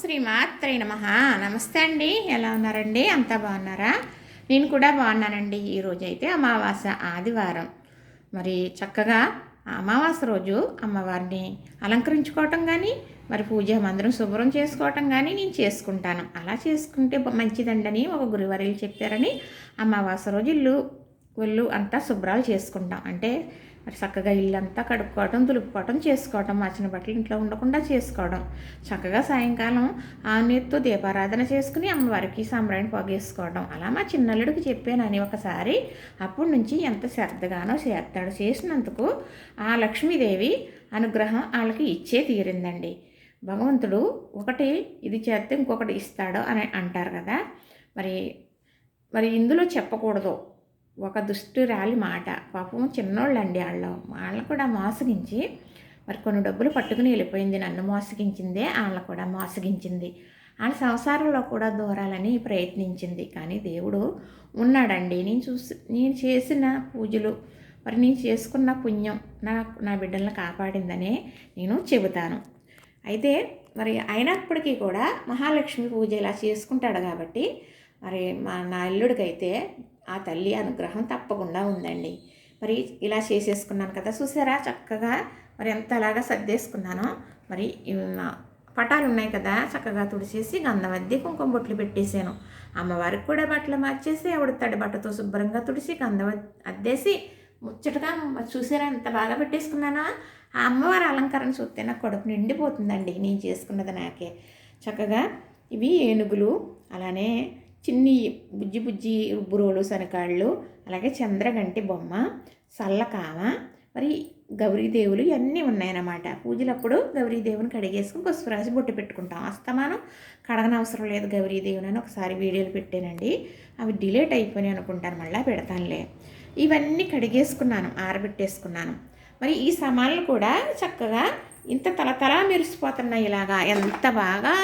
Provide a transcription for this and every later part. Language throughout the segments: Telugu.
శ్రీ మాత్రే నమ. నమస్తే అండి. ఎలా ఉన్నారండి? అంతా బాగున్నారా? నేను కూడా బాగున్నానండి. ఈరోజు అయితే అమావాస్య ఆదివారం. మరి చక్కగా అమావాస అమావాస్య రోజు అమ్మవారిని అలంకరించుకోవటం కానీ మరి పూజ మందిరం శుభ్రం చేసుకోవటం కానీ నేను చేసుకుంటాను. అలా చేసుకుంటే మంచిదండని ఒక గురువారీలు చెప్పారని అమావాస రోజు ఇల్లు ఒళ్ళు అంతా శుభ్రాలు చేసుకుంటాం. అంటే మరి చక్కగా ఇల్లు అంతా కడుక్కోవటం తులుపుకోవటం చేసుకోవటం మార్చిన బట్టలు ఇంట్లో ఉండకుండా చేసుకోవడం. చక్కగా సాయంకాలం ఆ నీరుతో దీపారాధన చేసుకుని అమ్మవారికి సాంబ్రాణి పొగేసుకోవడం అలా మా చిన్నల్లుడికి చెప్పానని ఒకసారి అప్పటి నుంచి ఎంత శ్రద్ధగానో చేస్తాడు చేసినందుకు ఆ లక్ష్మీదేవి అనుగ్రహం వాళ్ళకి ఇచ్చే తీరిందండి. భగవంతుడు ఒకటి ఇది చేస్తే ఇంకొకటి ఇస్తాడు అని అంటారు కదా. మరి మరి ఇందులో చెప్పకూడదు. ఒక దుష్టురాలి మాట. పాపం చిన్నోళ్ళండి వాళ్ళు వాళ్ళని కూడా మోసగించి మరి కొన్ని డబ్బులు పట్టుకుని వెళ్ళిపోయింది. నన్ను మోసగించిందే వాళ్ళని కూడా మోసగించింది. వాళ్ళ సంసారంలో కూడా దూరాలని ప్రయత్నించింది. కానీ దేవుడు ఉన్నాడండి. నేను చూసి నేను చేసిన పూజలు మరి నేను చేసుకున్న పుణ్యం నా నా బిడ్డలను కాపాడిందనే నేను చెబుతాను. అయితే మరి అయినప్పటికీ కూడా మహాలక్ష్మి పూజ ఇలా చేసుకుంటాడు కాబట్టి మరి మా నా అల్లుడికైతే ఆ తల్లి అనుగ్రహం తప్పకుండా ఉందండి. మరి ఇలా చేసేసుకున్నాను కదా చూసారా? చక్కగా మరి ఎంత అలాగా సర్దేసుకున్నానో. మరి ఇవి పటాలు ఉన్నాయి కదా చక్కగా తుడిచేసి గంధవద్ది కుంకుమ బొట్లు పెట్టేశాను. అమ్మవారికి కూడా బట్టలు మార్చేసి ఆవిడ తడి బట్టతో శుభ్రంగా తుడిసి గంధం అద్దేసి ముచ్చటగా చూసారా ఎంత బాగా పెట్టేసుకున్నానా? ఆ అమ్మవారి అలంకరణ చూస్తే నాకు కడుపు నిండిపోతుందండి. నేను చేసుకున్నది నాకే. చక్కగా ఇవి ఏనుగులు అలానే చిన్ని బుజ్జి బుజ్జి రుబ్బురోలు శనకాళ్ళు అలాగే చంద్రగంటి బొమ్మ సల్లకామ మరి గౌరీదేవులు ఇవన్నీ ఉన్నాయన్నమాట. పూజలప్పుడు గౌరీదేవుని కడిగేసుకుని పసుపు రాసి బొట్టు పెట్టుకుంటాం. అస్తమానం కడగనవసరం లేదు గౌరీదేవుని అని ఒకసారి వీడియోలు పెట్టానండి. అవి డిలేట్ అయిపోయినాయి అనుకుంటాను మళ్ళీ పెడతానులే. ఇవన్నీ కడిగేసుకున్నాను ఆరబెట్టేసుకున్నాను. మరి ఈ సమాన్లు కూడా చక్కగా ఇంత తలతల మెరిసిపోతున్నాయి ఇలాగా. ఎంత బాగా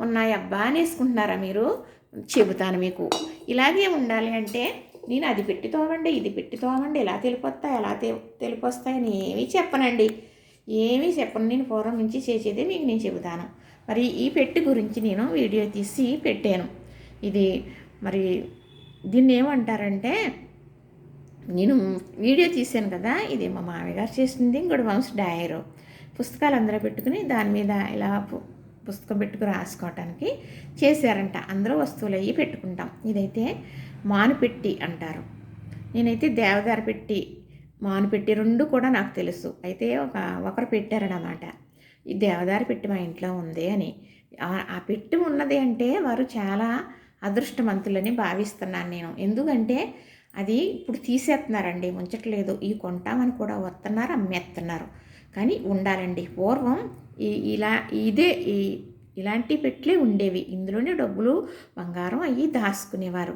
ఉన్నాయి అబ్బా అనేసుకుంటున్నారా వేసుకుంటున్నారా మీరు? చెబుతాను మీకు. ఇలాగే ఉండాలి అంటే నేను అది పెట్టి తోమండి ఇది పెట్టి తోమండి ఎలా తెలిపొస్తాయి ఎలా తె తెలిపొస్తాయని ఏమీ చెప్పనండి. ఏమీ చెప్పను. నేను పూర్వం నుంచి చేసేదే మీకు నేను చెబుతాను. మరి ఈ పెట్టి గురించి నేను వీడియో తీసి పెట్టాను. ఇది మరి దీన్ని ఏమంటారంటే నేను వీడియో తీశాను కదా ఇది మా మామయ్య గారు చేసింది ఇంకోటి వంశ డయరు పుస్తకాలు అందరూ పెట్టుకుని దాని మీద ఇలా పుస్తకం పెట్టుకుని రాసుకోవటానికి చేశారంట. అందరూ వస్తువులు అయ్యి పెట్టుకుంటాం. ఇదైతే మానుపెట్టి అంటారు. నేనైతే దేవదార పెట్టి మానుపెట్టి రెండు కూడా నాకు తెలుసు. అయితే ఒక ఒకరు పెట్టారన్నమాట. ఈ దేవదారి పెట్టి మా ఇంట్లో ఉంది అని. ఆ- ఆ పెట్టి ఉన్నది అంటే వారు చాలా అదృష్టవంతులని భావిస్తున్నాను నేను. ఎందుకంటే అది ఇప్పుడు తీసేస్తున్నారండి. ఉంచట్లేదు ఈ కొంటామని కూడా వస్తున్నారు అమ్మేస్తున్నారు. కానీ ఉండాలండి. పూర్వం ఈ ఇలా ఇదే ఈ ఇలాంటి పెట్లే ఉండేవి. ఇందులోనే డబ్బులు బంగారం అయ్యి దాచుకునేవారు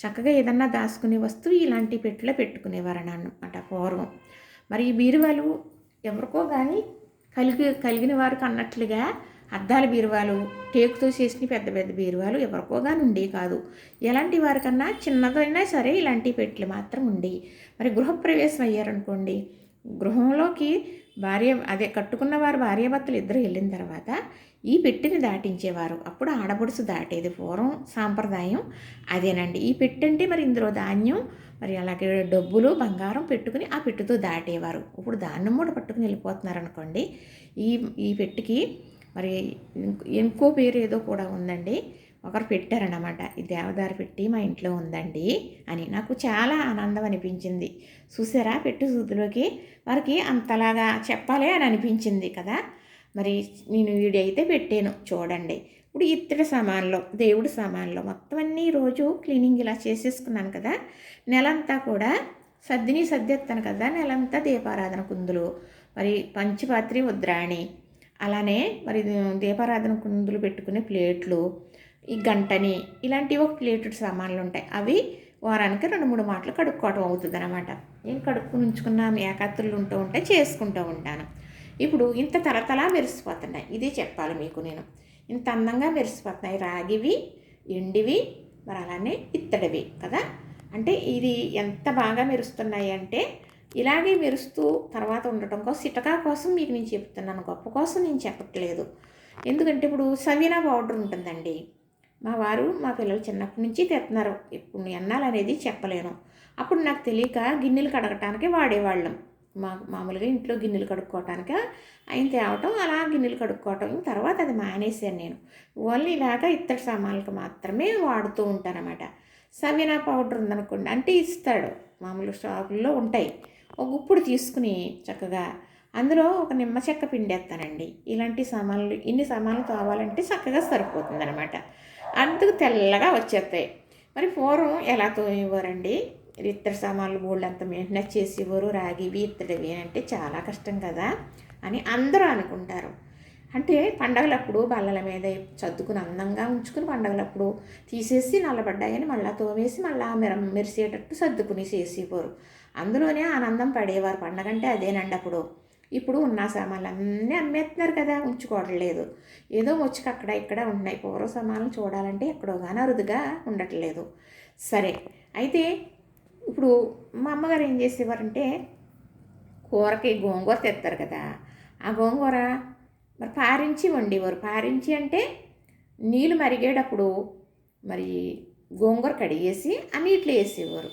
చక్కగా ఏదన్నా దాచుకునే వస్తువు ఇలాంటి పెట్టెలో పెట్టుకునేవారు అన్నమాట పూర్వం. మరి ఈ బీరువాలు ఎవరికో కానీ కలిగి కలిగిన వారికి అన్నట్లుగా అద్దాల బీరువాలు టేకుతో చేసిన పెద్ద పెద్ద బీరువాలు ఎవరికో కానీ ఉండేవి కాదు. ఎలాంటి వారికన్నా చిన్నదైనా సరే ఇలాంటి పెట్టెలు మాత్రం ఉండేవి. మరి గృహప్రవేశం అయ్యారనుకోండి గృహంలోకి భార్య అదే కట్టుకున్న వారు భార్యాభర్తలు ఇద్దరు వెళ్ళిన తర్వాత ఈ పెట్టెని దాటించేవారు. అప్పుడు ఆడపడుచు దాటేది పూర్వం సాంప్రదాయం అదేనండి. ఈ పెట్టంటే మరి ఇందులో ధాన్యం మరి అలాగే డబ్బులు బంగారం పెట్టుకుని ఆ పెట్టుతో దాటేవారు. ఇప్పుడు దాన్ని మూడ పట్టుకుని వెళ్ళిపోతున్నారు అనుకోండి ఈ ఈ పెట్టుకి మరి ఇంకో పేరు ఏదో కూడా ఉందండి. ఒకరు పెట్టారన్నమాట. ఈ దేవదారు పెట్టి మా ఇంట్లో ఉందండి అని. నాకు చాలా ఆనందం అనిపించింది. చూసారా? పెట్టు సూదులోకి. వారికి అంతలాగా చెప్పాలి అని అనిపించింది కదా. మరి నేను వీడైతే పెట్టాను. చూడండి. ఇప్పుడు ఇత్తడి సామాన్లో దేవుడి సామాన్లో మొత్తం అన్నీ రోజు క్లీనింగ్ ఇలా చేసేసుకున్నాను కదా. నెలంతా కూడా సర్దిని సర్దేస్తాను కదా. నెలంతా దీపారాధన కుందులు. మరి పంచపాత్రి ఉద్రాణి. అలానే మరి దీపారాధన కుందులు పెట్టుకునే ప్లేట్లు. ఈ గంటని ఇలాంటివి ఒక ప్లేటెడ్ సామాన్లు ఉంటాయి. అవి వారానికి రెండు మూడు మాటలు కడుక్కోవటం అవుతుంది అనమాట నేను కడుక్కుని ఉంచుకున్న ఏకాత్రులు ఉంటూ ఉంటే చేసుకుంటూ ఉంటాను. ఇప్పుడు ఇంత తలతలా మెరిసిపోతున్నాయి. ఇదే చెప్పాలి మీకు నేను. ఇంత అందంగా మెరిసిపోతున్నాయి. రాగివి ఎండివి మరి అలానే ఇత్తడివి కదా. అంటే ఇది ఎంత బాగా మెరుస్తున్నాయి అంటే ఇలాగే మెరుస్తూ తర్వాత ఉండటం కోసం సిటకా కోసం మీకు నేను చెప్తున్నాను. గొప్ప కోసం నేను చెప్పట్లేదు. ఎందుకంటే ఇప్పుడు సవీనా పౌడర్ ఉంటుందండి. మా వారు మా పిల్లలు చిన్నప్పటి నుంచి తెస్తున్నారు ఇప్పుడు ఎన్నాలనేది చెప్పలేను. అప్పుడు నాకు తెలియక గిన్నెలు కడగటానికి వాడేవాళ్ళం. మా మామూలుగా ఇంట్లో గిన్నెలు కడుక్కోవటానికి ఆయన తేవటం అలా గిన్నెలు కడుక్కోవటం. తర్వాత అది మానేశాను నేను. ఓన్లీ ఇలాగా ఇత్తడి సామాన్లకు మాత్రమే వాడుతూ ఉంటానన్నమాట. సవీనా పౌడర్ ఉందనుకోండి అంటే ఇస్తాడు. మామూలు షాపుల్లో ఉంటాయి. ఒక గుప్పుడు తీసుకుని చక్కగా అందులో ఒక నిమ్మ చెక్క పిండేస్తానండి. ఇలాంటి సామాన్లు ఇన్ని సామాన్లు కావాలంటే చక్కగా సరిపోతుంది అనమాట అందుకు తెల్లగా వచ్చేస్తాయి. మరి పూర్వం ఎలా తోమేవారండి? ఇత్తడి సామాన్లు బోళ్ళు అంత మెయింటెనెన్స్ చేసేవారు రాగివి ఇత్తడివి అంటే చాలా కష్టం కదా అని అందరూ అనుకుంటారు. అంటే పండగలప్పుడు బల్లల మీద చదువుకుని అందంగా ఉంచుకుని పండగలప్పుడు తీసేసి నల్లబడ్డాయని మళ్ళీ తోమేసి మళ్ళీ మెర మెరిసేటట్టు సర్దుకుని చేసేవారు. అందులోనే ఆనందం పడేవారు. పండగ అంటే అదేనండి అప్పుడు. ఇప్పుడు ఉన్న సామాన్లు అన్నీ అమ్మేస్తున్నారు కదా ఉంచుకోవట్లేదు ఏదో వచ్చి అక్కడ ఇక్కడ ఉన్నాయి. పూర్వ సామాన్లు చూడాలంటే ఎక్కడో కానీ అరుదుగా ఉండట్లేదు సరే అయితే ఇప్పుడు మా అమ్మగారు ఏం చేసేవారంటే కూరకి గోంగూర తెస్తారు కదా ఆ గోంగూర మరి పారించి వండేవారు. పారించి అంటే నీళ్ళు మరిగేటప్పుడు మరి గోంగూర కడిగేసి ఆ నీటిలో వేసేవారు.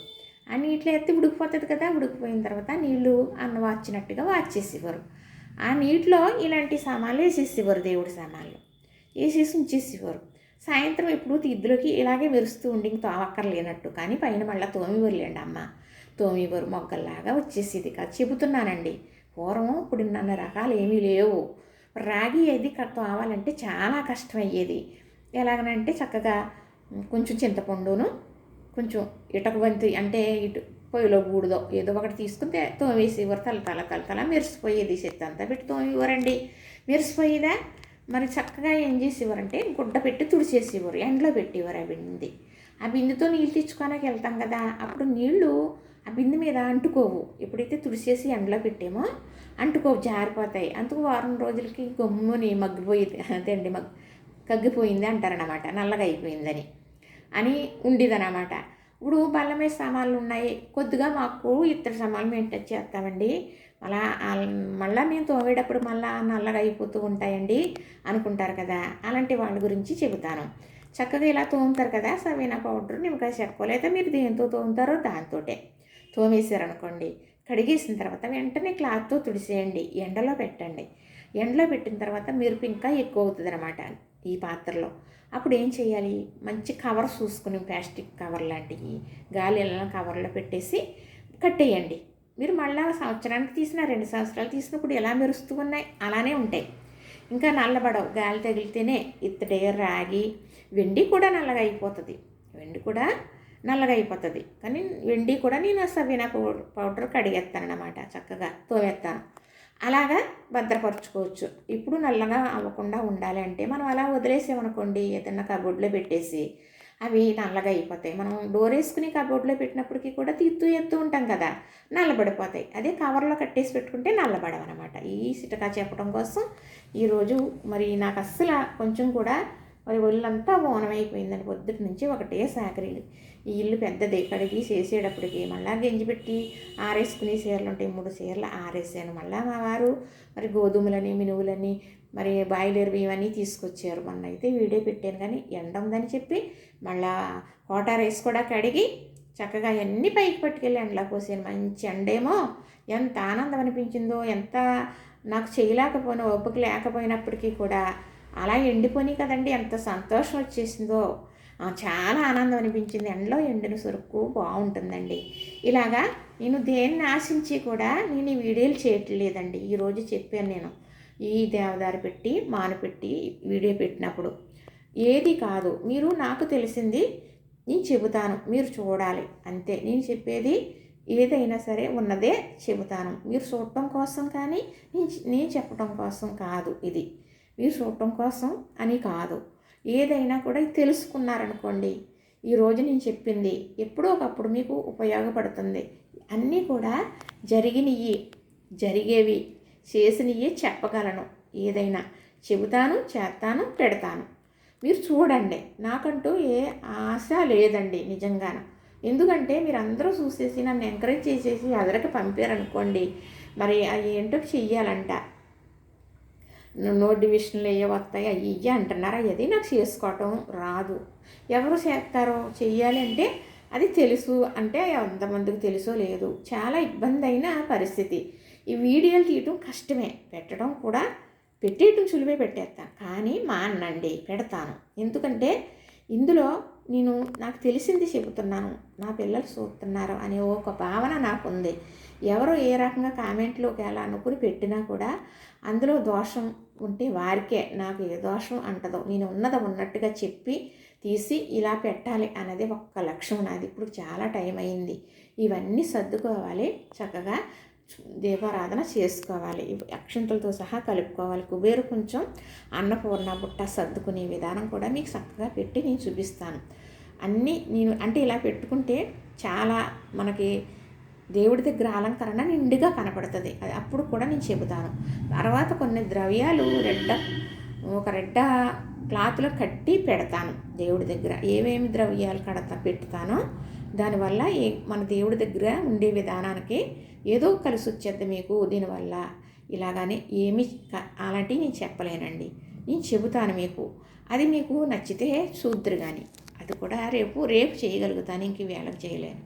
ఆ నీటిలో ఎత్తి ఉడికిపోతుంది కదా ఉడికిపోయిన తర్వాత నీళ్ళు అన్న వాచినట్టుగా వాచేసేవారు. ఆ నీటిలో ఇలాంటి సామాన్లు వేసేసేవారు దేవుడి సామాన్లు. వేసేసి ఉంచేసేవారు. సాయంత్రం ఎప్పుడు తీద్దులోకి ఇలాగే మెరుస్తూ ఉండి తోవక్కర్లేనట్టు కానీ పైన మళ్ళీ తోమివర్లేండి అమ్మ. తోమివరు మొగ్గల్లాగా వచ్చేసేది కాదు. చెబుతున్నానండి పూర్వం ఇప్పుడు నన్న రకాలు ఏమీ లేవు. రాగి అది తోవాలంటే చాలా కష్టమయ్యేది. ఎలాగనంటే చక్కగా కొంచెం చింతపండును కొంచెం ఇటక బంతి అంటే ఇటు పొయ్యిలో బూడిదో ఏదో ఒకటి తీసుకుంటే తోమేసేవారు తల తల తల తల మెరిసిపోయేది చెత్త అంతా పెట్టి తోమేవారండి. మెరిసిపోయేదా? మరి చక్కగా ఏం చేసేవారంటే గుడ్డ పెట్టి తుడిచేసేవారు. ఎండలో పెట్టేవారు ఆ బింది. ఆ బిందుతో నీళ్ళు తెచ్చుకోడానికి వెళ్తాం కదా అప్పుడు నీళ్ళు ఆ బిందె మీద అంటుకోవు. ఎప్పుడైతే తుడిచేసి ఎండలో పెట్టామో అంటుకోవు జారిపోతాయి. అందుకు వారం రోజులకి గమ్ముని మగ్గిపోయింది. అండి మగ్ కగ్గిపోయింది అంటారనమాట నల్లగా అయిపోయిందని. అని ఉండేదన్నమాట. ఇప్పుడు బల్లమే సామాన్లు ఉన్నాయి. కొద్దిగా మాకు ఇతర సామాన్లు మెయింటైన్ చేస్తామండి. అలా మళ్ళీ మేము తోమేటప్పుడు మళ్ళా నల్లగా అయిపోతూ ఉంటాయండి అనుకుంటారు కదా. అలాంటి వాళ్ళ గురించి చెబుతాను. చక్కగా ఇలా తోముతారు కదా. సవీనా పౌడర్ నిమ్మకాయ చెక్క మీరు దేంతో తోముతారో దాంతోటే. తోమేశారనుకోండి. కడిగేసిన తర్వాత వెంటనే క్లాత్తో తుడిసేయండి. ఎండలో పెట్టండి. ఎండలో పెట్టిన తర్వాత మెరుపు ఇంకా ఎక్కువ అవుతుంది అనమాట ఈ పాత్రలో. అప్పుడు ఏం చేయాలి మంచి కవర్ చూసుకుని ప్లాస్టిక్ కవర్ లాంటివి గాలి కవర్లో పెట్టేసి కట్టేయండి. మీరు మళ్ళీ సంవత్సరానికి తీసిన రెండు సంవత్సరాలు తీసినప్పుడు ఎలా మెరుస్తూ ఉన్నాయి? అలానే ఉంటాయి. ఇంకా నల్లబడవు. గాలి తగిలితేనే ఇత్తడే రాగి వెండి కూడా నల్లగా అయిపోతుంది. వెండి కూడా నల్లగా అయిపోతుంది. కానీ వెండి కూడా నేను సవీనా పౌడర్ పౌడర్ కడిగేస్తాను అనమాట చక్కగా తోవేస్తాను అలాగా భద్రపరచుకోవచ్చు. ఇప్పుడు నల్లగా అవ్వకుండా ఉండాలి అంటే మనం అలా వదిలేసామనుకోండి ఏదైనా కబోర్డ్లో పెట్టేసి అవి నల్లగా అయిపోతాయి. మనం డోర్ వేసుకుని కబోర్డ్లో పెట్టినప్పటికీ కూడా తీత్తూ ఎత్తు ఉంటాం కదా నల్లబడిపోతాయి. అదే కవర్లో కట్టేసి పెట్టుకుంటే నల్లబడవన్నమాట ఈ సిటకా చెప్పడం కోసం ఈరోజు మరి నాకు అస్సలు కొంచెం కూడా మరి ఒళ్ళంతా ఓనమైపోయిందని పొద్దుటి నుంచి ఒకటే సాకరీలు. ఈ ఇల్లు పెద్దది. కడిగి చేసేటప్పటికి మళ్ళా గెంజి పెట్టి ఆరేసుకునే చీరలు ఉంటాయి. మూడు చీరలు ఆరేసాను మళ్ళీ మా వారు. మరి గోధుమలని మినువులని మరి బాయిలర్ ఇవన్నీ తీసుకొచ్చారు. మొన్న అయితే వీడియో పెట్టాను కానీ ఎండ ఉందని చెప్పి మళ్ళా కోటా రైస్ కూడా కడిగి చక్కగా అన్ని పైకి పట్టుకెళ్ళి ఎండలో పోసాను. మంచి ఎండేమో. ఎంత ఆనందం అనిపించిందో ఎంత నాకు చేయలేకపోయినా ఓపిక లేకపోయినప్పటికీ కూడా అలా ఎండిపోయి కదండి ఎంత సంతోషం వచ్చేసిందో. చాలా ఆనందం అనిపించింది. ఎండలో ఎండిన సరుకు బాగుంటుందండి. ఇలాగా నేను దేన్ని ఆశించి కూడా నేను ఈ వీడియోలు చేయట్లేదండి. ఈరోజు చెప్పాను నేను. ఈ దేవదారి పెట్టి మాను పెట్టి వీడియో పెట్టినప్పుడు. ఏది కాదు మీరు నాకు తెలిసింది నేను చెబుతాను. మీరు చూడాలి. అంతే. నేను చెప్పేది ఏదైనా సరే ఉన్నదే చెబుతాను. మీరు చూడటం కోసం కానీ నేను చెప్పటం కోసం కాదు ఇది. మీరు చూడటం కోసం అని కాదు. ఏదైనా కూడా తెలుసుకున్నారనుకోండి. ఈరోజు నేను చెప్పింది ఎప్పుడో ఒకప్పుడు మీకు ఉపయోగపడుతుంది. అన్నీ కూడా జరిగినవి జరిగేవి చేసినవి చెప్పగలను. ఏదైనా చెబుతాను చేస్తాను పెడతాను. మీరు చూడండి. నాకంటూ ఏ ఆశ లేదండి నిజంగాను. ఎందుకంటే మీరు అందరూ చూసేసి నన్ను ఎంకరేజ్ చేసేసి అదరికి పంపారనుకోండి. మరి అవి ఏంటో చెయ్యాలంట. నోటిఫికేషన్లు ఏ వస్తాయి అవి ఇవి అంటున్నారు. అది నాకు చేసుకోవటం రాదు. ఎవరు చేస్తారో చెయ్యాలి అంటే అది తెలుసు. అంటే ఎంతమందికి తెలుసో లేదు. చాలా ఇబ్బంది అయిన పరిస్థితి. ఈ వీడియోలు తీయటం కష్టమే. పెట్టడం కూడా పెట్టేయటం సులువే పెట్టేస్తాను. కానీ మా అన్నండి పెడతాను. ఎందుకంటే ఇందులో నేను నాకు తెలిసింది చెబుతున్నాను నా పిల్లలు చూస్తున్నారు అనే ఒక భావన నాకు ఉంది ఎవరు ఏ రకంగా కామెంట్లు ఎలా అనుకుని పెట్టినా కూడా అందులో దోషం ఉంటే వారికే. నాకు ఏ దోషం అంటదో నేను ఉన్నది ఉన్నట్టుగా చెప్పి తీసి ఇలా పెట్టాలి అన్నది ఒక్క లక్ష్యం నాది. ఇప్పుడు చాలా టైం అయింది. ఇవన్నీ సర్దుకోవాలి చక్కగా. దీపారాధన చేసుకోవాలి. అక్షంతులతో అక్షంతలతో సహా కలుపుకోవాలి. కుబేరు కొంచెం అన్నపూర్ణ బుట్ట సర్దుకునే విధానం కూడా మీకు చక్కగా పెట్టి నేను చూపిస్తాను. అన్నీ నేను అంటే ఇలా పెట్టుకుంటే చాలా మనకి దేవుడి దగ్గర అలంకరణ నిండుగా కనపడుతుంది. అది అప్పుడు కూడా నేను చెబుతాను. తర్వాత కొన్ని ద్రవ్యాలు రెడ్డ ఒక రెడ్డ క్లాత్లో కట్టి పెడతాను దేవుడి దగ్గర. ఏమేమి ద్రవ్యాలు కడతా పెడతానో దానివల్ల ఏ మన దేవుడి దగ్గర ఉండే విధానానికి ఏదో కలిసి వచ్చేది మీకు దీనివల్ల. ఇలాగానే ఏమి అలాంటివి నేను చెప్పలేనండి. నేను చెబుతాను మీకు. అది మీకు నచ్చితే చూద్దరు కానీ అది కూడా రేపు రేపు చేయగలుగుతాను. ఇంక వేళకు చేయలేను.